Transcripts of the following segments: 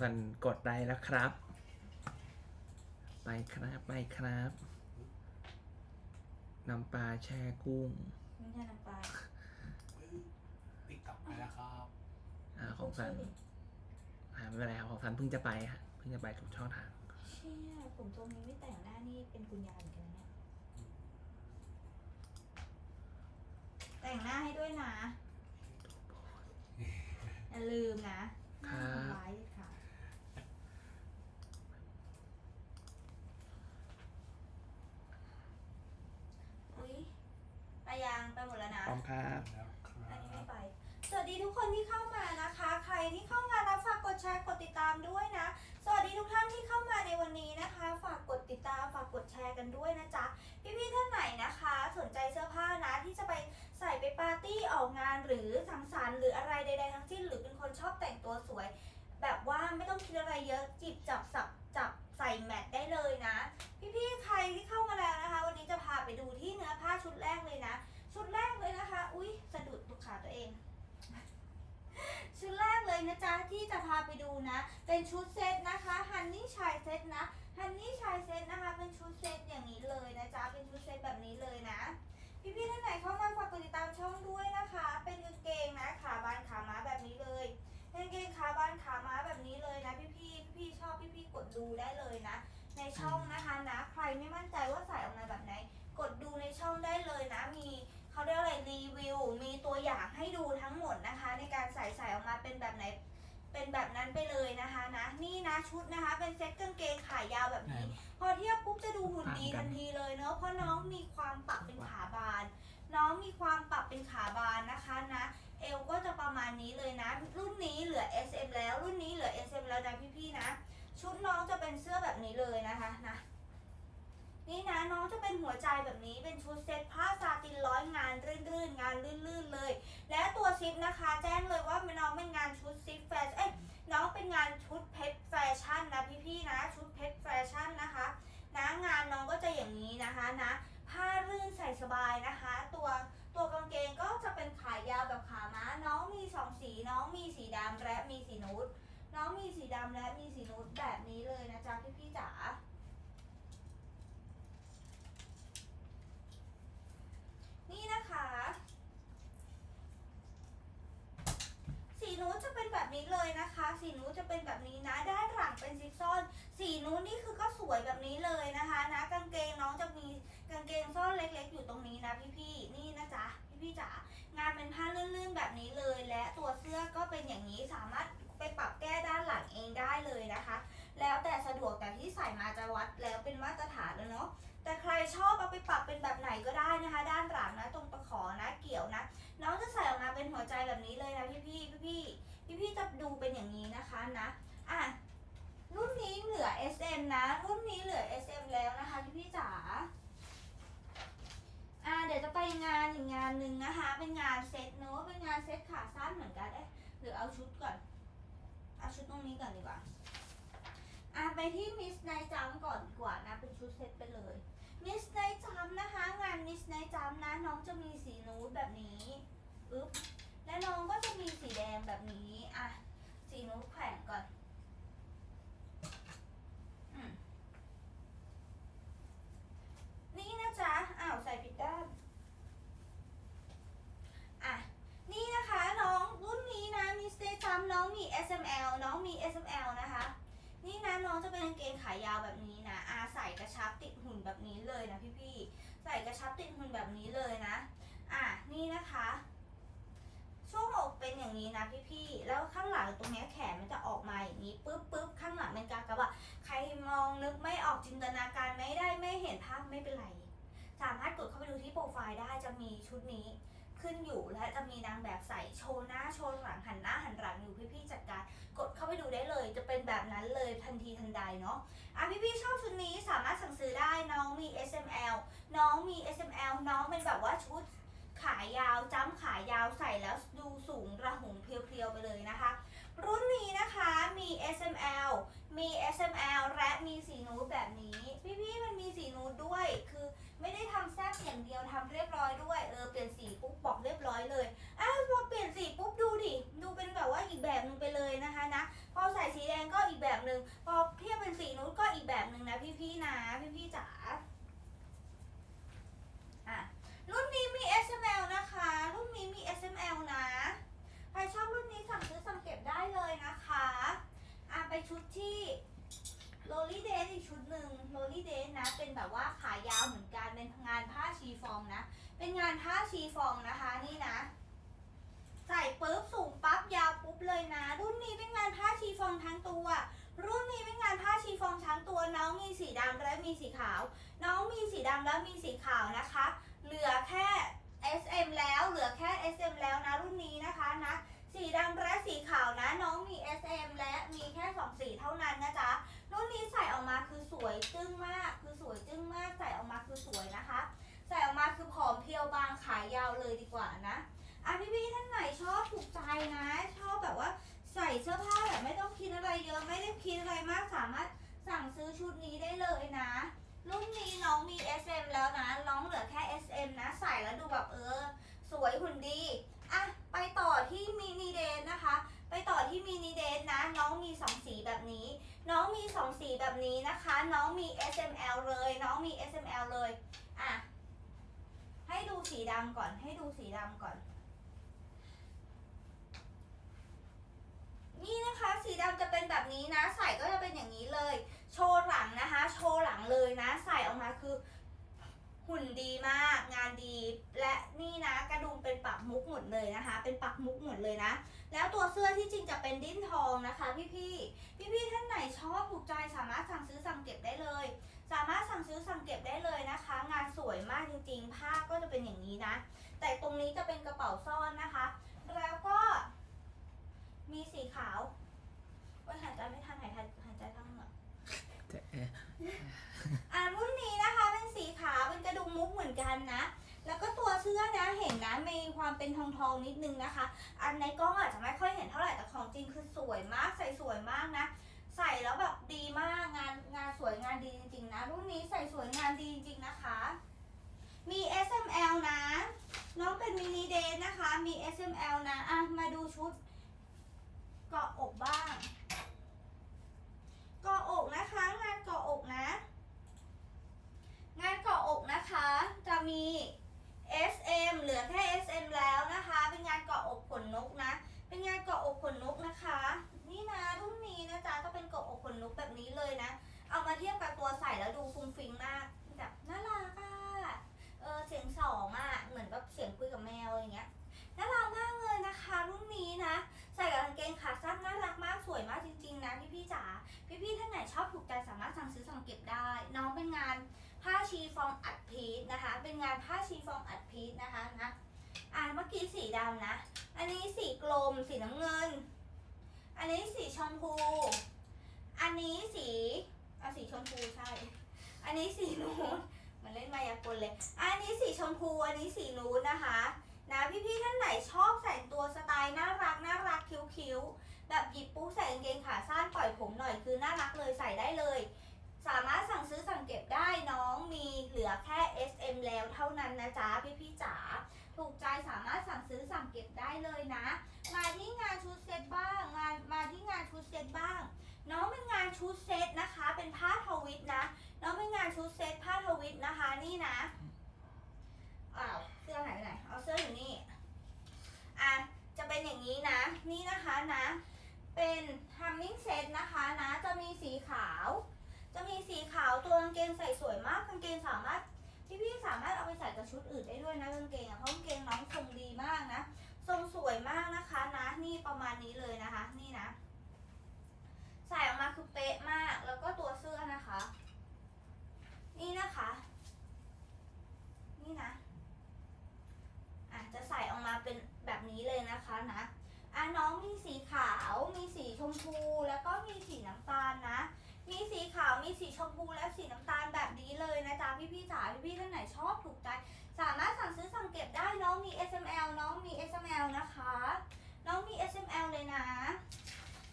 สันกดได้แล้วครับ ไปครับไปครับน้ำปลาแช่กุ้ง ไม่ใช่น้ำปลาติ๊กกลับไปแล้วครับ อ่าของสันอ่าไม่เป็นไรครับของสันเพิ่งจะไปฮะเพิ่งจะไปทุกช่องทางเชี่ยผมตรงนี้ไม่แต่งหน้านี่เป็นคุณยายเหมือนกันนะเนี่ยแต่งหน้าให้ด้วยนะอย่าลืมนะห้ามทำร้ายเด็ดขาดอุ้ยไปยังไปหมดแล้วนะ พร้อม ครับ แล้วคอันนี้ไม่บ ไป สวัสดีทุกคนที่เข้ามานะคะ ใครที่เข้ามาแล้วฝากกดแชร์กดติดตามด้วยนะ สวัสดีทุกท่านที่เข้ามาในวันนี้นะคะ ฝากกดติดตามฝากกดแชร์กันด้วยนะจ๊ะ พี่ๆท่านไหนนะคะ สนใจเสื้อผ้านะที่จะไปใส่ไปปาร์ตี้ออกงานหรือสังสรรค์หรืออะไรใดๆทั้งสิ้น หรือเป็นคนชอบแต่งตัวสวย แบบว่าไม่ต้องคิดอะไรเยอะจิบจับส ที่จะพาไปดูนะ เป็นชุดเซตนะคะฮันนี่ชายเซตนะฮันนี่ชายเซตนะคะ เป็นชุดเซตอย่างนี้เลยนะจ๊ะ เป็นชุดเซตแบบนี้เลยนะ พี่ๆท่านไหนเข้ามาฝากกดติดตามช่องด้วยนะคะ เป็นกางเกงนะขาบานขาม้าแบบนี้เลยเกางเกงขาบานขาม้าแบบนี้เลยนะพี่ๆพี่ๆชอบพี่ๆกดดูได้เลยนะ ในช่องนะคะนะใครไม่มั่นใจว่าใส่ออกมาแบบไหน กดดูในช่องได้เลยนะ มีเขาเรียกอะไรรีวิว มีตัวอย่างให้ดูทั้งหมดนะคะ ในการใส่ใส่ออกมาเป็นแบบไหน เป็นแบบนั้นไปเลยนะคะนะนี่นะชุดนะคะ เป็นเซ็ตกางเกงขายาวแบบนี้ พอเทียบปุ๊บจะดูหุ่นดีทันทีเลยเนอะเพราะน้องมีความปรับเป็นขาบาน น้องมีความปรับเป็นขาบานนะคะนะเอวก็จะประมาณนี้เลยนะ รุ่นนี้เหลือ S M แล้วรุ่นนี้เหลือ S M แล้วนะพี่ๆนะ ชุดน้องจะเป็นเสื้อแบบนี้เลยนะคะนะ นี่นะน้องจะเป็นหัวใจแบบนี้เป็นชุดเซ็ตผ้าซาตินร้อยงานรื่นๆงานลื่นๆเลย และตัวซิปนะคะ แจ้งเลยว่าน้องเป็นงานชุดซิปแฟชั่นเอ้ยน้องเป็นงานชุดเพชรแฟชั่นนะพี่ๆนะ ชุดเพชรแฟชั่นนะคะนะงานน้องก็จะอย่างนี้นะคะนะ ผ้ารื่นใส่สบายนะคะ ตัวตัวกางเกงก็จะเป็นขายาวแบบขาม้าน้องมีสองสี น้องมีสีดำและมีสีนูดน้องมีสีดำและมีสีนูเลยนะจ๊ะพี่ๆจ๋า นี่นะคะ สีนู้นจะเป็นแบบนี้เลยนะคะ สีนู้นจะเป็นแบบนี้นะ ด้านหลังเป็นซิปซ่อน สีนู้นนี่คือก็สวยแบบนี้เลยนะคะนะกางเกงน้องจะมีกางเกงซ่อนเล็ก ๆ อยู่ตรงนี้นะพี่ๆนี่นะจ๊ะพี่ๆจ๋างานเป็นผ้าลื่นๆแบบนี้เลยแล้ว งานหนึ่งนะคะ เป็นงานเซ็ตเนอะเป็นงานเซ็ตขาสั้นเหมือนกันเอ๊ะหรือเอาชุดก่อน เอาชุดตรงนี้ก่อนดีกว่าอะไปที่มิสไนจัมก่อนดีกว่านะ เป็นชุดเซตไปเลยมิสไนจัมนะคะ งานมิสไนจัมนะน้องจะมีสีนูดแบบนี้อึ๊บและน้องก็จะมีสีแดงแบบนี้อะสีนูดแขวนก่อนอืมนี่นะจ๊ะอ้าวใส่ผิดด้านอะนี่นะคะน้องรุ่นนี้นะมิสไนจัมน้องมี S M L น้องมี S M L นะคะ นี่นะน้องจะเป็นกางเกงขายาวแบบนี้นะอาใส่กระชับติดหุ่นแบบนี้เลยนะพี่ๆ ใส่กระชับติดหุ่น แบบนี้เลยนะ อะนี่นะคะ ช่วงอกเป็นอย่างนี้นะพี่ๆ แล้วข้างหลังตรงนี้แขนมันจะออกมาอย่างนี้ปุ๊บปุ๊บข้างหลังเป็นกากบาทใครมองนึกไม่ออกจินตนาการไม่ได้ไม่เห็นภาพไม่เป็นไร สามารถกดเข้าไปดูที่โปรไฟล์ได้จะมีชุดนี้ขึ้นอยู่และจะมีนางแบบใส่โชว์หน้าโชว์หลังหันหน้าหันหลังอยู่พี่ๆจัดการกดเข้าไปดูได้เลย จะเป็นแบบนั้นเลยทันทีทันใดเนาะอะพี่พี่ๆชอบชุดนี้สามารถสั่งซื้อได้น้องมี S M L น้องมี SML น้องเป็นแบบว่าชุดขายาวจ้ำขายาวใส่แล้วดูสูงระหงเพียวๆไปเลยนะคะ รุ่นนี้นะคะมี SML มี SML และมีสีนูดแบบนี้ พี่ๆมันมีสีนูดด้วย คือไม่ได้ทำแซ่บอย่างเดียวทำเรียบร้อยด้วย เออเปลี่ยนสีปุ๊บบอกเรียบร้อยเลยอ้าวพอเปลี่ยนสีปุ๊บดูดิ ดูเป็นแบบว่าอีกแบบนึงไปเลยนะคะนะ พอใส่สีแดงก็อีกแบบหนึ่งพอเทียบเป็นสีนูดก็อีกแบบหนึ่งนะพี่ๆนะพี่ๆจ๋า รุ่นนี้เป็นงานผ้าชีฟองทั้งตัวน้องมีสีดำและมีสีขาว น้องมีสีดำและมีสีขาวนะคะ เหลือแค่ SM แล้วเหลือแค่ SM แล้วนะรุ่นนี้นะคะนะสีดำและสีขาวนะน้องมี SM และมีแค่สองสีเท่านั้นนะจ๊ะรุ่นนี้ใส่ออกมาคือสวยจึ้งมากคือสวยจึ้งมากใส่ออกมาคือสวยนะคะ ใส่ออกมาคือผอมเพรียวบางขายาวเลยดีกว่านะอะพี่ๆท่านไหนชอบถูกใจนะ ชอบแบบว่าใส่เสื้อผ ชุดนี้ได้เลยนะ รุ่นนี้น้องมี SM แล้วนะ น้องเหลือแค่ SM นะ ใส่แล้วดูแบบเออ สวยหุ่นดีอะไปต่อที่มินิเดนนะคะ ไปต่อที่มินิเดนนะ น้องมีสองสีแบบนี้ น้องมีสองสีแบบนี้นะคะ น้องมี S M L เลย น้องมี S M L เลยอะให้ดูสีดำก่อน ให้ดูสีดำก่อน นี่นะคะ สีดำจะเป็นแบบนี้นะ ใส่ก็จะเป็นอย่างนี้เลย โชว์หลังนะคะ โชว์หลังเลยนะ ใส่ออกมาคือหุ่นดีมากงานดี และนี่นะกระดุมเป็นปักมุกหมดเลยนะคะ เป็นปักมุกหมดเลยนะ แล้วตัวเสื้อที่จริงจะเป็นดิ้นทองนะคะพี่พี่พี่พี่ท่านไหนชอบถูกใจสามารถสั่งซื้อสั่งเก็บได้เลย สามารถสั่งซื้อสั่งเก็บได้เลยนะคะ งานสวยมากจริงๆผ้าก็จะเป็นอย่างนี้นะ แต่ตรงนี้จะเป็นกระเป๋าซ่อนนะคะ แล้วก็มีสีขาวว่าหายใจไม่ทันหายใจหายใจทั้งเหงือก จะเอ่อ อ่ารุ่นนี้นะคะเป็นสีขาวเป็นกระดุมมุ กันนะ แล้วก็ตัวเสื้อนะเห็นนะมีความเป็นทองทองๆนิดนึงนะคะ อันในกล้องอาจจะไม่ค่อยเห็นเท่าไหร่แต่ของจริงคือสวยมากใส่สวยมากนะ ใส่แล้วแบบดีมากงานงานสวยงานดีจริงๆนะ รุ่นนี้ใส่สวยงานดีจริงๆนะคะ มี S M L นะ น้องเป็นมินิเดทนะคะ มี S M L นะอะมาดูชุดเกาะอกบ้าง เกาะอกนะคะ งานเกาะอกนะ งานเกาะอกนะคะ จะมี SM เหลือแค่ SM แล้วนะคะ เป็นงานเกาะอกขนนกนะ เป็นงานเกาะอกขนนกนะคะ นี่นะรุ่นนี้นะจ๊ะก็เป็นเกาะอกขนนกแบบนี้เลยนะ เอามาเทียบกับตัวใส่แล้วดูฟุ้งฟิ้งมากแบบน่ารักอะเออเสียงสองอะเหมือนแบบเสียงคุยกับแมวอะไรเงี้ย น่ารักมากเลยนะคะ รุ่นนี้นะ ใส่กับกางเกงขาสั้นน่ารักมากสวยมากจริงๆนะพี่ๆจ๋า พี่ๆท่านไหนชอบถูกใจสามารถสั่งซื้อสั่งเก็บได้ น้องเป็นงานผ้า ชีฟองอัดพีทนะคะ เป็นงานผ้าชีฟองอัดพีทนะคะนะอ่าเมื่อกี้สีดำนะ อันนี้สีกลม สีน้ำเงิน อันนี้สีชมพู อันนี้สีเอาสีชมพูใช่ อันนี้สีนูนเหมันเล่นมายากลเลย อันนี้สีชมพู อันนี้สีนูนนะคะนะพี่ๆท่านไหนชอบแต่ตัวสไตล์น่ารักน่ารักคิ้วๆแบบหยิบปุ๊บใส่กางเกงขาสั้นปล่อยผมหน่อยคือน่ารักเลยใส่ได้เลย สามารถสั่งซื้อสั่งเก็บได้น้องมีเหลือแค่ SM แล้วเท่านั้นนะจ๊ะพี่พี่ๆจ๋าถูกใจสามารถสั่งซื้อสั่งเก็บได้เลยนะ มาที่งานชุดเซตบ้างงานมาที่งานชุดเซตบ้าง น้องเป็นงานชุดเซตนะคะ เป็นผ้าทวิตนะ น้อง เป็นงานชุดเซตผ้าทวิตนะคะนี่นะอ้าวเสื้อหายไปไหนเอาเสื้ออยู่นี่อะจะเป็นอย่างนี้นะ นี่นะคะนะ เป็นทัมมิ่งเซตนะคะนะจะมีสีขาว จะมีสีขาวตัวกางเกงใส่สวยมากกางเกงสามารถพี่พี่ๆสามารถเอาไปใส่กับชุดอื่นได้ด้วยนะกางเกงอะเพราะกางเกงน้องทรงดีมากนะทรงสวยมากนะคะนะ นี่ประมาณนี้เลยนะคะ นี่นะ ใส่ออกมาคือเป๊ะมากแล้วก็ตัวเสื้อนะคะ นี่นะคะ นี่นะอะจะใส่ออกมาเป็นแบบนี้เลยนะคะนะอะน้องมีสีขาว มีสีชมพูแล้วก็มีสีน้ำตาลนะ มีสีขาว มีสีชมพูและสีน้ำตาลแบบนี้เลยนะจ๊ะพี่พี่ๆจ๋าพี่พี่ๆท่านไหนชอบถูกใจ สามารถสั่งซื้อสั่งเก็บได้น้องมี SML น้องมี SML นะคะ น้องมี SML เลยนะ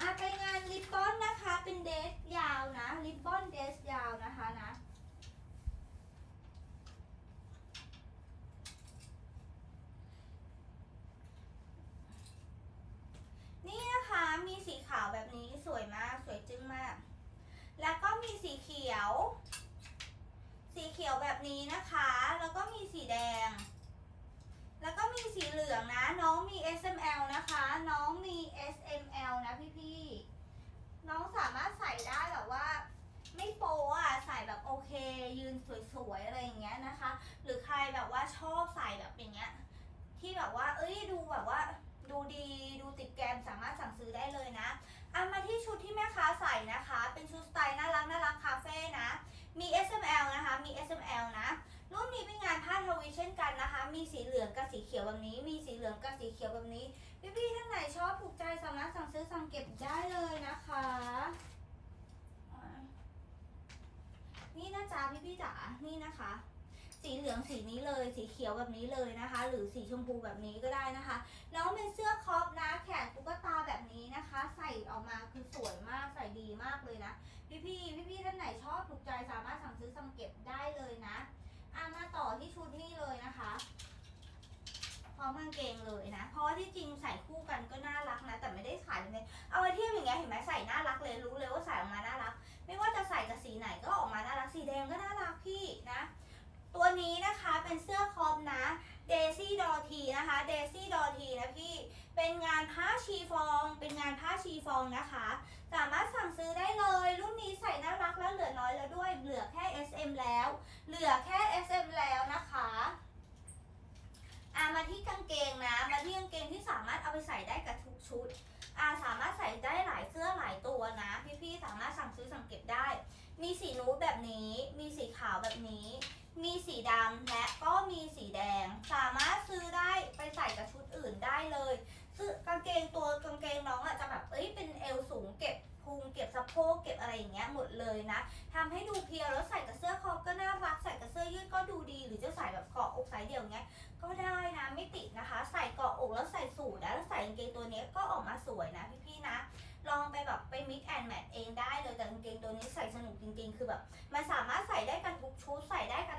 อะไปงานริบบอนนะคะเป็นเดสยาวนะริบบอนเดสยาวนะคะนะ นี่นะคะ มีสีขาวแบบนี้สวยมาก สวยจึ้งมาก แล้วก็ มีสีเขียว สีเขียวแบบนี้นะคะ แล้วก็มีสีแดง แล้วก็มีสีเหลืองนะ น้องมี SML นะคะ น้องมี SML นะพี่ๆน้องสามารถใส่ได้แบบว่า ไม่โป๊อะใส่แบบโอเค ยืนสวยๆอะไรอย่างเงี้ยนะคะ หรือใครแบบว่าชอบใส่แบบอย่างเงี้ยที่แบบว่า เอ้ยดูแบบว่า ดูดีดูติดแกมสามารถสั่งซื้อได้เลยนะ อามาที่ชุดที่แม่ค้าใส่นะคะ เป็นชุดสไตล์น่ารักน่ารักคาเฟ่นะ มี S M L นะคะ มี S M L นะ รุ่นนี้เป็นงานผ้าทวีเช่นกันนะคะ มีสีเหลืองกับสีเขียวแบบนี้ มีสีเหลืองกับสีเขียวแบบนี้ พี่ๆท่านไหนชอบถูกใจสามารถสั่งซื้อสั่งเก็บได้เลยนะคะ นี่นะจ๊ะพี่ๆจ๋า นี่นะคะ สีเหลืองสีนี้เลย สีเขียวแบบนี้เลยนะคะ หรือสีชมพูแบบนี้ก็ได้นะคะ น้องเป็นเสื้อครอปนะ แขนตุ๊กตาแบบนี้นะคะ ใส่ออกมาคือสวยมากใส่ดีมากเลยนะ พี่พี่พี่พี่ๆท่านไหนชอบถูกใจสามารถสั่งซื้อสั่งเก็บได้เลยนะอะมาต่อที่ชุดนี้เลยนะคะพร้อมกางเกงเลยนะ เพราะว่าที่จริงใส่คู่กันก็น่ารักนะ แต่ไม่ได้ขายเลยเอาไว้เทียบอย่างเงี้ยเห็นไหมใส่น่ารักเลยรู้เลยว่ารัก ไม่ว่าจะใส่กับสีไหนก็ออกมาน่ารักสีแดงก็น่ารักพี่นะ ตัว นี้นะคะเป็นเสื้อคอมนะเดซี่ดอทีนะคะเดซี่ดอทีนะพี่ เป็นงานผ้าชีฟอง เป็นงานผ้าชีฟองนะคะ สามารถสั่งซื้อได้เลย รุ่นนี้ใส่น่ารักแล้วเหลือน้อยแล้วด้วย เหลือแค่ SM แล้ว เหลือแค่ SM แล้วนะคะอะมาที่กางเกงนะ มาที่กางเกงที่สามารถเอาไปใส่ได้กับทุกชุดอะสามารถใส่ได้หลายเสื้อหลายตัวนะ พี่ๆสามารถสั่งซื้อสั่งเก็บได้ มีสีนูดแบบนี้ มีสีขาวแบบนี้ มีสีดำและก็มีสีแดง สามารถซื้อได้ไปใส่กับชุดอื่นได้เลยซื้อกางเกงตัวกางเกงน้องอะจะแบบเอ้ยเป็นเอวสูงเก็บพุงเก็บสะโพกเก็บอะไรอย่างเงี้ยหมดเลยนะทำให้ดูเพียวแล้วใส่กับเสื้อคอก็น่ารักใส่กับเสื้อยืดก็ดูดี หรือจะใส่แบบเกาะอกไซส์เดี่ยวเงี้ยก็ได้นะไม่ติดนะคะ ใส่เกาะอกแล้วใส่สูทนะแล้วใส่กางเกงตัวนี้ก็ออกมาสวยนะพี่ๆนะ ลองไปแบบไป mix and match เองได้เลยแต่กางเกงตัวนี้ใส่สนุกจริงๆ คือแบบมันสามารถใส่ได้กันทุกชุดใส่ได้กัน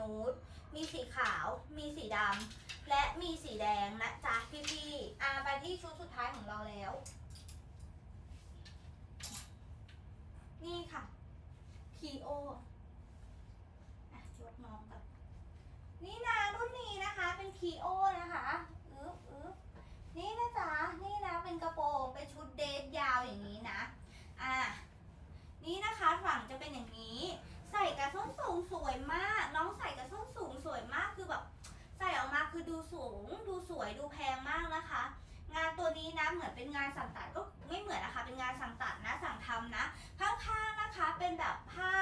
นูดมีสีขาว มีสีดำและมีสีแดงนะจ๊ะพี่ๆอ่าไปที่ชุดสุดท้ายของเราแล้ว นี่ค่ะคีโอะยกน้องก่อนนี่นะรุ่นนี้นะคะเป็นคีโอนะคะอึ๊บอึ๊บ นี่นะจ๊ะ นี่นะเป็นกระโปรง เป็นชุดเดทยาวอย่างนี้นะ อะ นี่นะคะฝั่งจะเป็นอย่างนี้ ใส่กับส้นสูงสวยมาก น้องใส่กับส้นสูงสวยมาก คือแบบ ใส่ออกมาคือดูสูง ดูสวย ดูแพงมากนะคะ งานตัวนี้นะ เหมือนเป็นงานสั่งตัดก็ไม่เหมือนนะคะ เป็นงานสั่งตัดนะ สั่งทำนะ ข้างๆนะคะ เป็นแบบผ้า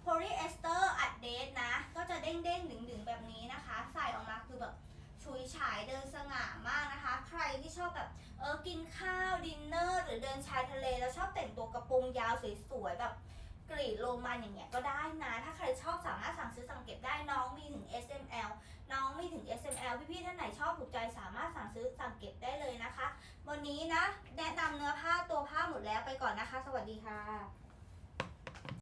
โพลีเอสเตอร์อัดเดทนะ ก็จะเด้งๆดึงๆแบบนี้นะคะ ใส่ออกมาคือแบบ ฉุยฉายเดินสง่ามากนะคะ ใครที่ชอบแบบเออกินข้าวดินเนอร์หรือเดินชายทะเลแล้วชอบแต่งตัวกระโปรงยาวสวยๆแบบกรีดโรมันอย่างเงี้ยก็ได้นะ ถ้าใครชอบสามารถสั่งซื้อสั่งเก็บได้น้องมีถึง S M L น้องมีถึง S M L พี่ๆท่านไหนชอบถูกใจสามารถสั่งซื้อสั่งเก็บได้เลยนะคะ วันนี้นะ แนะนำเนื้อผ้าตัวผ้าหมดแล้วไปก่อนนะคะ สวัสดีค่ะ